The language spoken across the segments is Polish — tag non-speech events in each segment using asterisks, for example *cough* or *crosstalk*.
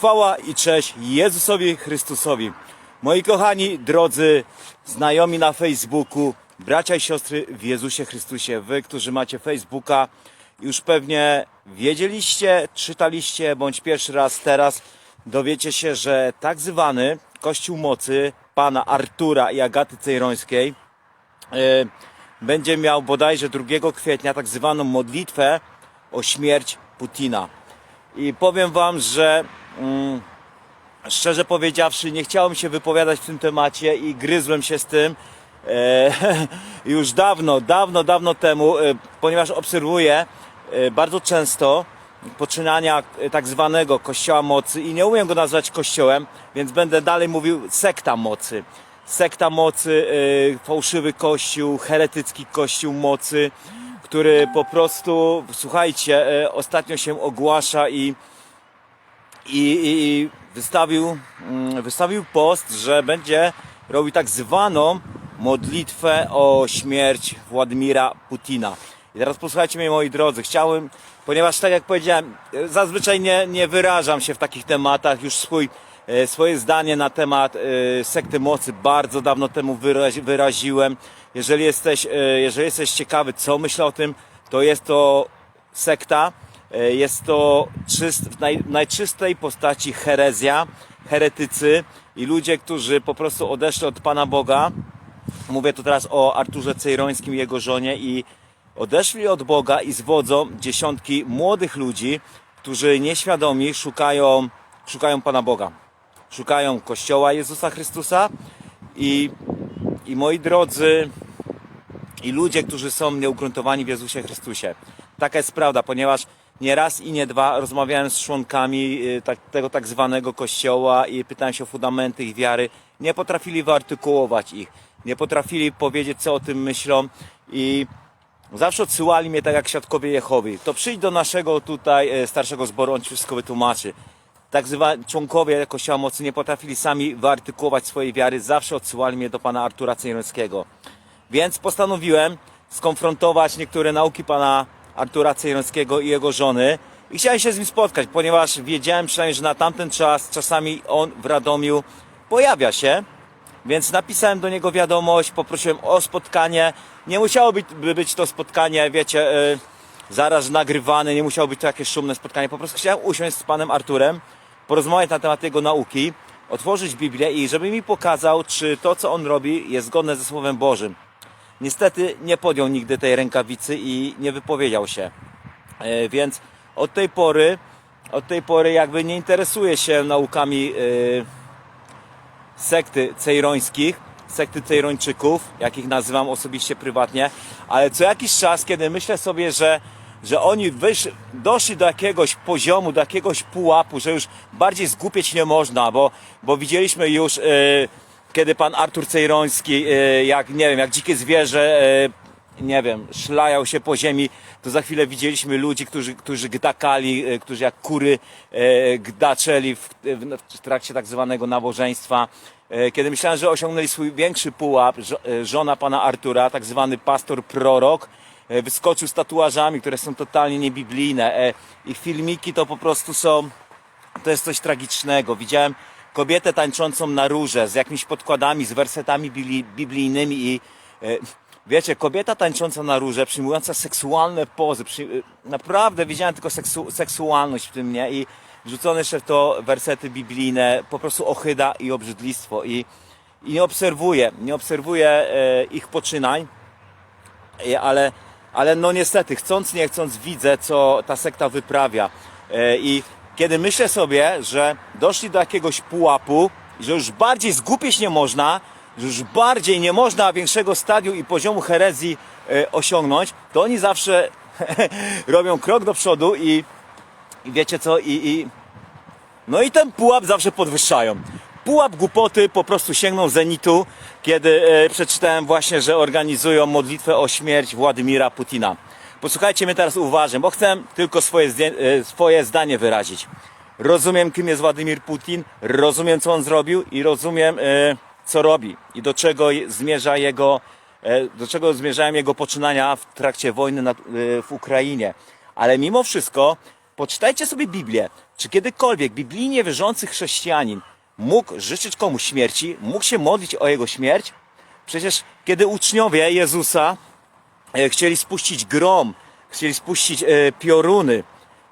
Chwała i cześć Jezusowi Chrystusowi. Moi kochani, drodzy znajomi na Facebooku, bracia i siostry w Jezusie Chrystusie, wy, którzy macie Facebooka, już pewnie wiedzieliście, czytaliście, bądź pierwszy raz teraz dowiecie się, że tak zwany Kościół Mocy pana Artura i Agaty Cejrońskiej e, będzie miał bodajże 2 kwietnia tak zwaną modlitwę o śmierć Putina. I powiem wam, że szczerze powiedziawszy, nie chciałem się wypowiadać w tym temacie i gryzłem się z tym e, *laughs* już dawno, dawno, dawno temu, e, ponieważ obserwuję e, bardzo często poczynania tak zwanego kościoła mocy i nie umiem go nazwać kościołem, więc będę dalej mówił sekta mocy. Sekta mocy, fałszywy kościół, heretycki kościół mocy, który po prostu, słuchajcie, ostatnio się ogłasza i i, i, wystawił, mm, wystawił post, że będzie robił tak zwaną modlitwę o śmierć Władimira Putina. I teraz posłuchajcie mnie moi drodzy, chciałem, ponieważ tak jak powiedziałem, zazwyczaj nie, nie wyrażam się w takich tematach, już swój, e, swoje zdanie na temat e, sekty mocy bardzo dawno temu wyrazi, wyraziłem. Jeżeli jesteś, e, jeżeli jesteś ciekawy, co myślę o tym, to jest to sekta, Jest to czyst, w naj, najczystej postaci herezja, heretycy i ludzie, którzy po prostu odeszli od Pana Boga. Mówię tu teraz o Arturze Cejrońskim i jego żonie i odeszli od Boga i zwodzą dziesiątki młodych ludzi, którzy nieświadomi szukają, szukają Pana Boga. Szukają Kościoła Jezusa Chrystusa i, i moi drodzy, i ludzie, którzy są nieugruntowani w Jezusie Chrystusie. Taka jest prawda, ponieważ nie raz i nie dwa rozmawiałem z członkami y, tak, tego tak zwanego kościoła i pytałem się o fundamenty ich wiary. Nie potrafili wyartykułować ich, nie potrafili powiedzieć, co o tym myślą i zawsze odsyłali mnie tak jak świadkowie Jehowy. To przyjdź do naszego tutaj y, starszego zboru, on ci wszystko wytłumaczy. Tak zwani członkowie Kościoła Mocy nie potrafili sami wyartykułować swojej wiary, zawsze odsyłali mnie do pana Artura Cejrońskiego. Więc postanowiłem skonfrontować niektóre nauki pana Artura Cejrońskiego i jego żony i chciałem się z nim spotkać, ponieważ wiedziałem przynajmniej, że na tamten czas czasami on w Radomiu pojawia się, więc napisałem do niego wiadomość, poprosiłem o spotkanie. Nie musiało być, by być to spotkanie, wiecie, yy, zaraz nagrywane, nie musiało być to jakieś szumne spotkanie. Po prostu chciałem usiąść z panem Arturem, porozmawiać na temat jego nauki, otworzyć Biblię i żeby mi pokazał, czy to, co on robi, jest zgodne ze Słowem Bożym. Niestety nie podjął nigdy tej rękawicy i nie wypowiedział się. E, Więc od tej pory, od tej pory jakby nie interesuje się naukami e, sekty cejrońskich, sekty cejrończyków, jakich nazywam osobiście prywatnie, ale co jakiś czas, kiedy myślę sobie, że, że oni wysz, doszli do jakiegoś poziomu, do jakiegoś pułapu, że już bardziej zgłupieć nie można, bo, bo widzieliśmy już, e, kiedy pan Artur Cejroński, e, jak nie wiem, jak dzikie zwierzę, e, nie wiem, szlajał się po ziemi, to za chwilę widzieliśmy ludzi, którzy, którzy gdakali, e, którzy jak kury gdaczeli w, w, w trakcie tak zwanego nabożeństwa. Kiedy myślałem, że osiągnęli swój większy pułap, żo- żona pana Artura, tak zwany pastor prorok, wyskoczył z tatuażami, które są totalnie niebiblijne. Ich filmiki to po prostu są to jest coś tragicznego. Widziałem kobietę tańczącą na róże z jakimiś podkładami, z wersetami bibli- biblijnymi i e, wiecie, kobieta tańcząca na róże, przyjmująca seksualne pozy. Przy, e, naprawdę widziałem tylko seksu, seksualność w tym, nie? I wrzucone jeszcze w to wersety biblijne, po prostu ochyda i obrzydlistwo. I, i nie obserwuję, nie obserwuję e, ich poczynań. E, ale, ale no niestety, chcąc nie chcąc, widzę, co ta sekta wyprawia. E, I kiedy myślę sobie, że doszli do jakiegoś pułapu, że już bardziej zgłupieć nie można, że już bardziej nie można większego stadium i poziomu herezji e, osiągnąć, to oni zawsze *laughs* robią krok do przodu i, i wiecie co, i, i no i ten pułap zawsze podwyższają. Pułap głupoty po prostu sięgnął zenitu, kiedy e, przeczytałem właśnie, że organizują modlitwę o śmierć Władimira Putina. Posłuchajcie mnie teraz uważnie, bo chcę tylko swoje, e, swoje zdanie wyrazić. Rozumiem, kim jest Władimir Putin, rozumiem, co on zrobił i rozumiem, e, co robi i do czego zmierza jego, e, do czego zmierzają jego poczynania w trakcie wojny nad, w Ukrainie. Ale mimo wszystko Poczytajcie sobie Biblię. Czy kiedykolwiek biblijnie wierzący chrześcijanin mógł życzyć komuś śmierci, mógł się modlić o jego śmierć? Przecież kiedy uczniowie Jezusa chcieli spuścić grom, chcieli spuścić e, pioruny,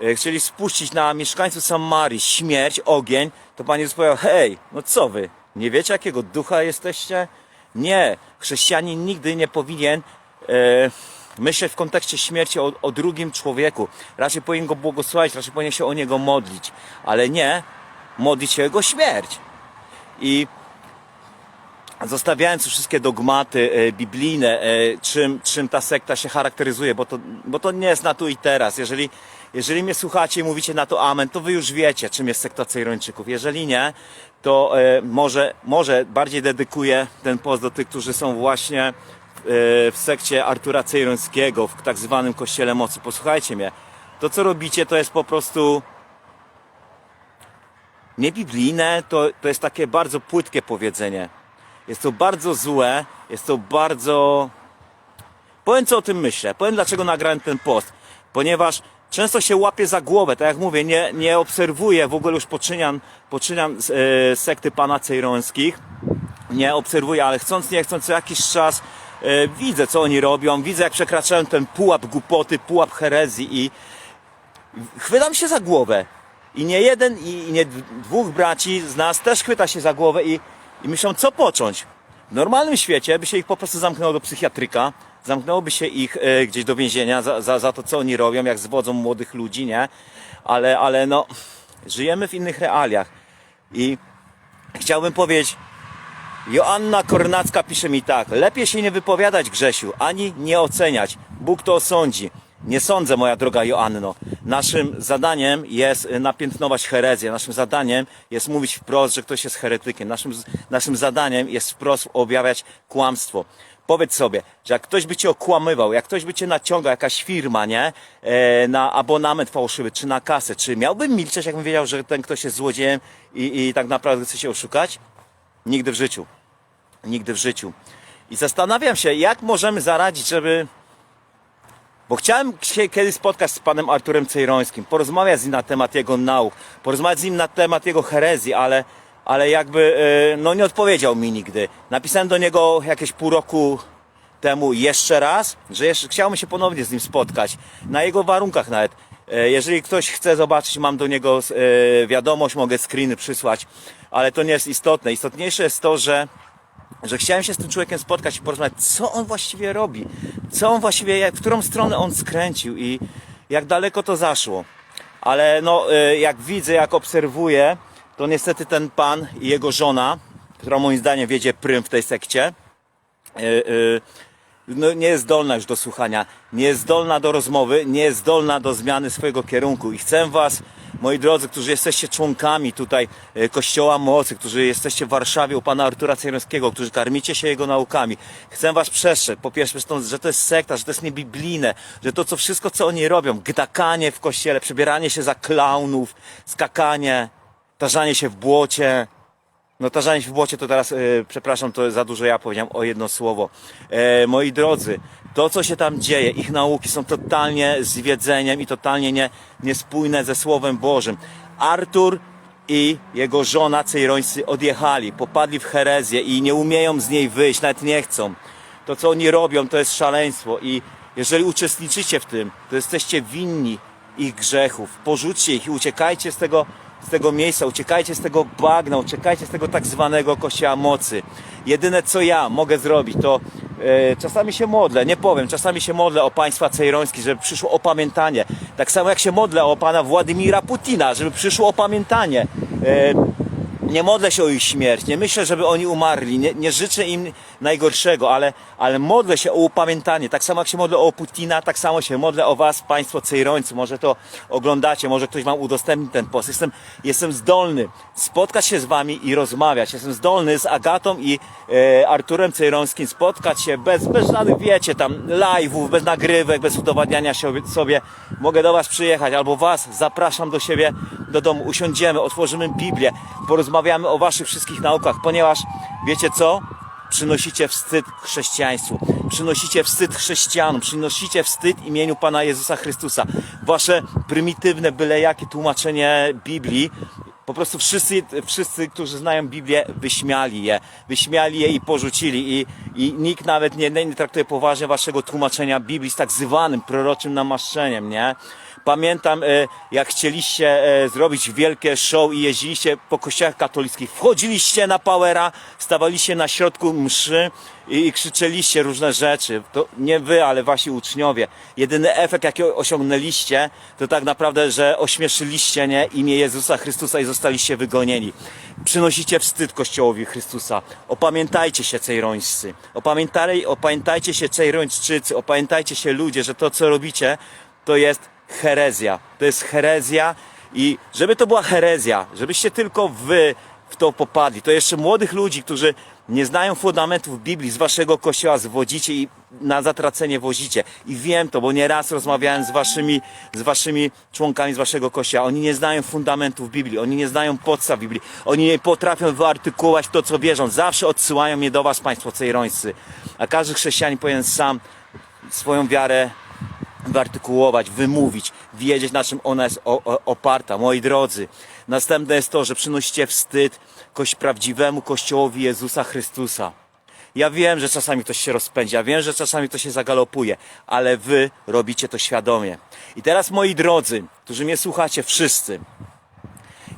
e, chcieli spuścić na mieszkańców Samarii śmierć, ogień, to Pan Jezus powiedział, hej, no co wy, nie wiecie jakiego ducha jesteście? Nie, chrześcijanin nigdy nie powinien e, myśleć w kontekście śmierci o, o drugim człowieku. Raczej powinien go błogosławić, raczej powinien się o niego modlić, ale nie modlić się o jego śmierć. I zostawiając już wszystkie dogmaty e, biblijne, e, czym, czym ta sekta się charakteryzuje, bo to, bo to nie jest na tu i teraz. Jeżeli, jeżeli mnie słuchacie i mówicie na to amen, to wy już wiecie, czym jest sekta Cejrończyków. Jeżeli nie, to e, może, może bardziej dedykuję ten post do tych, którzy są właśnie e, w sekcie Artura Cejrońskiego, w tak zwanym Kościele Mocy. Posłuchajcie mnie. To, co robicie, to jest po prostu niebiblijne, to, to jest takie bardzo płytkie powiedzenie. Jest to bardzo złe, jest to bardzo. Powiem co o tym myślę, powiem dlaczego nagrałem ten post. Ponieważ często się łapię za głowę, tak jak mówię, nie, nie obserwuję w ogóle już poczynian, poczynian e, sekty pana Cejrońskich. Nie obserwuję, ale chcąc nie chcąc co jakiś czas e, widzę co oni robią, widzę jak przekraczają ten pułap głupoty, pułap herezji i chwytam się za głowę. I nie jeden, i nie dwóch braci z nas też chwyta się za głowę i, i myślą, co począć. W normalnym świecie by się ich po prostu zamknęło do psychiatryka, zamknęłoby się ich e, gdzieś do więzienia za, za, za to, co oni robią, jak zwodzą młodych ludzi, nie? Ale, ale no, żyjemy w innych realiach. I chciałbym powiedzieć, Joanna Kornacka pisze mi tak. Lepiej się nie wypowiadać, Grzesiu, ani nie oceniać. Bóg to osądzi. Nie sądzę, moja droga Joanno. Naszym zadaniem jest y, napiętnować herezję. Naszym zadaniem jest mówić wprost, że ktoś jest heretykiem. Naszym, naszym zadaniem jest wprost objawiać kłamstwo. Powiedz sobie, że jak ktoś by cię okłamywał, jak ktoś by cię naciągał, jakaś firma, nie? E, na abonament fałszywy, czy na kasę, czy miałbym milczeć, jakbym wiedział, że ten ktoś jest złodziejem i, i tak naprawdę chce się oszukać? Nigdy w życiu. Nigdy w życiu. I zastanawiam się, jak możemy zaradzić, żeby. Bo chciałem się kiedyś spotkać z panem Arturem Cejrońskim, porozmawiać z nim na temat jego nauk, porozmawiać z nim na temat jego herezji, ale, ale jakby e, no nie odpowiedział mi nigdy. Napisałem do niego jakieś pół roku temu jeszcze raz, że jeszcze chciałbym się ponownie z nim spotkać, na jego warunkach nawet. E, Jeżeli ktoś chce zobaczyć, mam do niego e, wiadomość, mogę screeny przysłać, ale to nie jest istotne. Istotniejsze jest to, że że chciałem się z tym człowiekiem spotkać i porozmawiać, co on właściwie robi, co on właściwie, w którą stronę on skręcił i jak daleko to zaszło. Ale no, y, jak widzę, jak obserwuję, to niestety ten pan i jego żona, która moim zdaniem wiedzie prym w tej sekcie, y, y, no, nie jest zdolna już do słuchania, nie jest zdolna do rozmowy, nie jest zdolna do zmiany swojego kierunku. I chcę Was, moi drodzy, którzy jesteście członkami tutaj e, Kościoła Mocy, którzy jesteście w Warszawie u Pana Artura Cejrowskiego, którzy karmicie się Jego naukami, chcę Was przestrzec, po pierwsze, stąd, że to jest sekta, że to jest niebiblijne, że to co wszystko, co oni robią, gdakanie w kościele, przebieranie się za klaunów, skakanie, tarzanie się w błocie, no tarzanie się w błocie to teraz, e, przepraszam, to za dużo ja powiedziałem o jedno słowo. E, moi drodzy, to co się tam dzieje, ich nauki są totalnie zwiedzeniem i totalnie nie, niespójne ze Słowem Bożym. Artur i jego żona Cejrońscy odjechali, popadli w herezję i nie umieją z niej wyjść, nawet nie chcą. To co oni robią to jest szaleństwo i jeżeli uczestniczycie w tym, to jesteście winni ich grzechów. Porzućcie ich i uciekajcie z tego z tego miejsca, uciekajcie z tego bagna, uciekajcie z tego tak zwanego kościoła mocy. Jedyne co ja mogę zrobić, to e, czasami się modlę, nie powiem, czasami się modlę o państwa cejrońskich, żeby przyszło opamiętanie. Tak samo jak się modlę o pana Władimira Putina, żeby przyszło opamiętanie. E, nie modlę się o ich śmierć, nie myślę, żeby oni umarli, nie, nie życzę im najgorszego, ale, ale modlę się o upamiętanie. Tak samo jak się modlę o Putina, tak samo się modlę o Was, Państwo Cejrońcy. Może to oglądacie, może ktoś Wam udostępni ten post. Jestem, jestem zdolny spotkać się z Wami i rozmawiać. Jestem zdolny z Agatą i e, Arturem Cejrońskim spotkać się bez, bez żadnych, wiecie, tam live'ów, bez nagrywek, bez udowadniania się sobie. Mogę do Was przyjechać albo Was zapraszam do siebie do domu. Usiądziemy, otworzymy Biblię, porozmawiamy o Waszych wszystkich naukach, ponieważ wiecie co? przynosicie wstyd chrześcijaństwu, przynosicie wstyd chrześcijanom, przynosicie wstyd imieniu Pana Jezusa Chrystusa. Wasze prymitywne, byle jakie tłumaczenie Biblii po prostu wszyscy, wszyscy, którzy znają Biblię, wyśmiali je. Wyśmiali je i porzucili. I, i nikt nawet nie, nie traktuje poważnie waszego tłumaczenia Biblii z tak zwanym proroczym namaszczeniem, nie? Pamiętam, e, jak chcieliście e, zrobić wielkie show i jeździliście po kościołach katolickich. Wchodziliście na Powera, stawaliście na środku mszy i, krzyczeliście różne rzeczy. To nie wy, ale wasi uczniowie. Jedyny efekt, jaki osiągnęliście, to tak naprawdę, że ośmieszyliście nie, imię Jezusa Chrystusa i zostaliście wygonieni. Przynosicie wstyd Kościołowi Chrystusa. Opamiętajcie się, cejrońscy. Opamiętaj, opamiętajcie się, cejrońszczycy. Opamiętajcie się, ludzie, że to, co robicie, to jest herezja. To jest herezja i żeby to była herezja, żebyście tylko wy w to popadli, to jeszcze młodych ludzi, którzy nie znają fundamentów Biblii, z waszego kościoła zwodzicie i na zatracenie wozicie. I wiem to, bo nieraz rozmawiałem z waszymi, z waszymi członkami z waszego kościoła. Oni nie znają fundamentów Biblii, oni nie znają podstaw Biblii, oni nie potrafią wyartykułować to, co wierzą. Zawsze odsyłają mnie do was, państwo cejrońscy. A każdy chrześcijanin powinien sam swoją wiarę wyartykułować, wymówić, wiedzieć na czym ona jest oparta. Moi drodzy, następne jest to, że przynosicie wstyd koś prawdziwemu Kościołowi Jezusa Chrystusa. Ja wiem, że czasami ktoś się rozpędzi, ja wiem, że czasami to się zagalopuje, ale wy robicie to świadomie. I teraz, moi drodzy, którzy mnie słuchacie, wszyscy,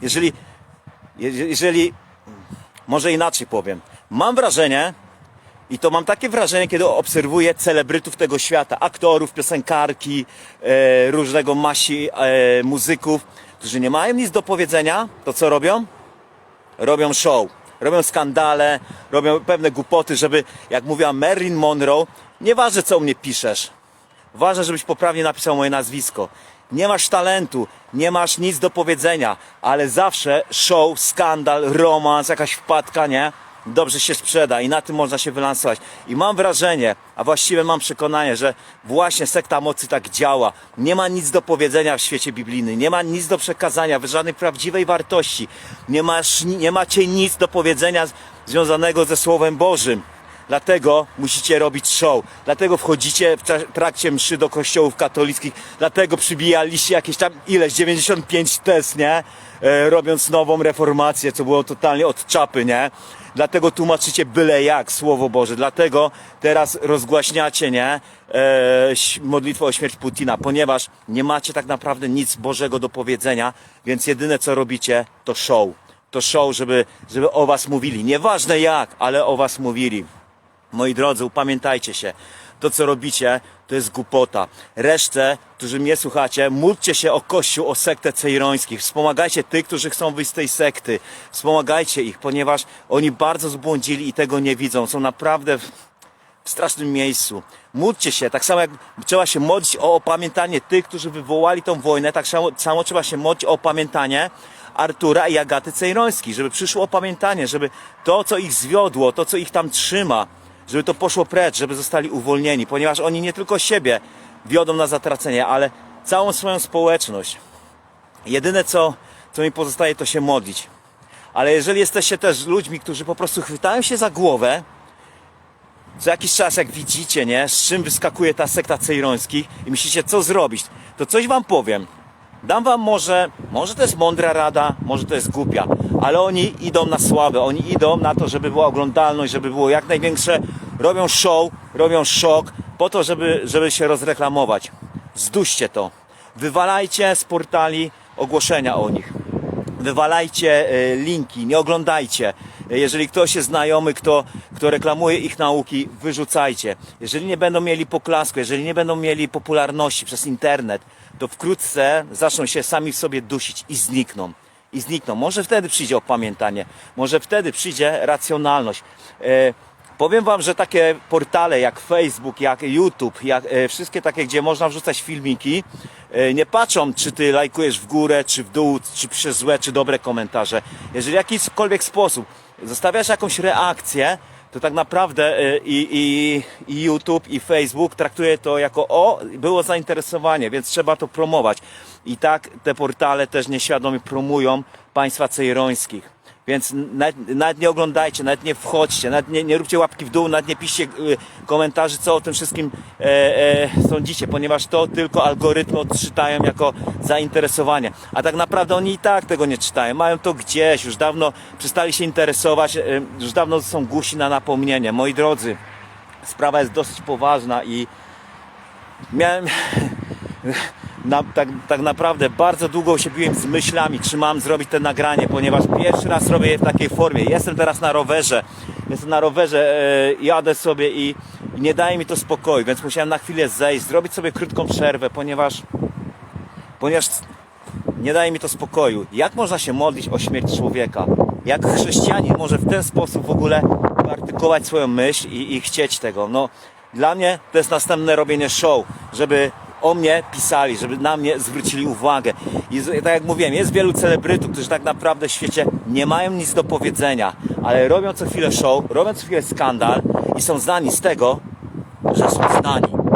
jeżeli, je- jeżeli, może inaczej powiem, mam wrażenie, i to mam takie wrażenie, kiedy obserwuję celebrytów tego świata, aktorów, piosenkarki, e, różnego masi e, muzyków, którzy nie mają nic do powiedzenia, to co robią? Robią show, robią skandale, robią pewne głupoty, żeby, jak mówiła Marilyn Monroe, nieważne co u mnie piszesz, ważne, żebyś poprawnie napisał moje nazwisko. Nie masz talentu, nie masz nic do powiedzenia, ale zawsze show, skandal, romans, jakaś wpadka, nie? Dobrze się sprzeda i na tym można się wylansować. I mam wrażenie, a właściwie mam przekonanie, że właśnie sekta mocy tak działa. Nie ma nic do powiedzenia w świecie biblijnym, nie ma nic do przekazania, żadnej prawdziwej wartości. Nie, masz, nie macie nic do powiedzenia związanego ze Słowem Bożym. Dlatego musicie robić show. Dlatego wchodzicie w trakcie mszy do kościołów katolickich. Dlatego przybijaliście jakieś tam ileś 95 test, nie? E, robiąc nową reformację, co było totalnie od czapy, nie? Dlatego tłumaczycie byle jak Słowo Boże. Dlatego teraz rozgłaśniacie, nie? E, modlitwę o śmierć Putina, ponieważ nie macie tak naprawdę nic Bożego do powiedzenia, więc jedyne co robicie to show. To show, żeby, żeby o was mówili. Nieważne jak, ale o was mówili. Moi drodzy, upamiętajcie się. To, co robicie, to jest głupota. Resztę, którzy mnie słuchacie, módlcie się o Kościół, o sektę cejrońskich. Wspomagajcie tych, którzy chcą wyjść z tej sekty. Wspomagajcie ich, ponieważ oni bardzo zbłądzili i tego nie widzą. Są naprawdę w, strasznym miejscu. Módlcie się, tak samo jak trzeba się modlić o opamiętanie tych, którzy wywołali tą wojnę, tak samo, samo trzeba się modlić o opamiętanie Artura i Agaty Cejrońskich, żeby przyszło opamiętanie, żeby to, co ich zwiodło, to, co ich tam trzyma, żeby to poszło precz, żeby zostali uwolnieni, ponieważ oni nie tylko siebie wiodą na zatracenie, ale całą swoją społeczność. Jedyne, co, co mi pozostaje, to się modlić. Ale jeżeli jesteście też ludźmi, którzy po prostu chwytają się za głowę, co jakiś czas, jak widzicie, nie, z czym wyskakuje ta sekta cejrońskich i myślicie, co zrobić, to coś wam powiem. Dam wam może, może to jest mądra rada, może to jest głupia, ale oni idą na sławę, oni idą na to, żeby była oglądalność, żeby było jak największe, robią show, robią szok, po to, żeby, żeby się rozreklamować. Zduście to. Wywalajcie z portali ogłoszenia o nich wywalajcie e, linki, nie oglądajcie. E, Jeżeli ktoś jest znajomy, kto, kto reklamuje ich nauki, wyrzucajcie. Jeżeli nie będą mieli poklasku, jeżeli nie będą mieli popularności przez internet, to wkrótce zaczną się sami w sobie dusić i znikną. I znikną. Może wtedy przyjdzie opamiętanie, może wtedy przyjdzie racjonalność. Powiem wam, że takie portale jak Facebook, jak YouTube, jak e, wszystkie takie, gdzie można wrzucać filmiki, e, nie patrzą, czy ty lajkujesz w górę, czy w dół, czy piszesz złe, czy dobre komentarze. Jeżeli w jakikolwiek sposób zostawiasz jakąś reakcję, to tak naprawdę e, i, i, i YouTube, i Facebook traktuje to jako o, było zainteresowanie, więc trzeba to promować. I tak te portale też nieświadomie promują państwa cejrońskich. Więc nawet, nawet nie oglądajcie, nawet nie wchodźcie, nawet nie, nie róbcie łapki w dół, nawet nie piszcie y, komentarzy, co o tym wszystkim e, e, sądzicie, ponieważ to tylko algorytmy odczytają jako zainteresowanie. A tak naprawdę oni i tak tego nie czytają. Mają to gdzieś, już dawno przestali się interesować, e, już dawno są głusi na napomnienie. Moi drodzy, sprawa jest dosyć poważna i miałem na, tak, tak naprawdę bardzo długo się biłem z myślami, czy mam zrobić to nagranie, ponieważ pierwszy raz robię je w takiej formie. Jestem teraz na rowerze, jestem na rowerze, e, jadę sobie i, i nie daje mi to spokoju, więc musiałem na chwilę zejść, zrobić sobie krótką przerwę, ponieważ, ponieważ nie daje mi to spokoju. Jak można się modlić o śmierć człowieka? Jak chrześcijanin może w ten sposób w ogóle artykułować swoją myśl i, i chcieć tego? No, dla mnie to jest następne robienie show, żeby o mnie pisali, żeby na mnie zwrócili uwagę. I tak jak mówiłem, jest wielu celebrytów, którzy tak naprawdę w świecie nie mają nic do powiedzenia, ale robią co chwilę show, robią co chwilę skandal i są znani z tego, że są znani.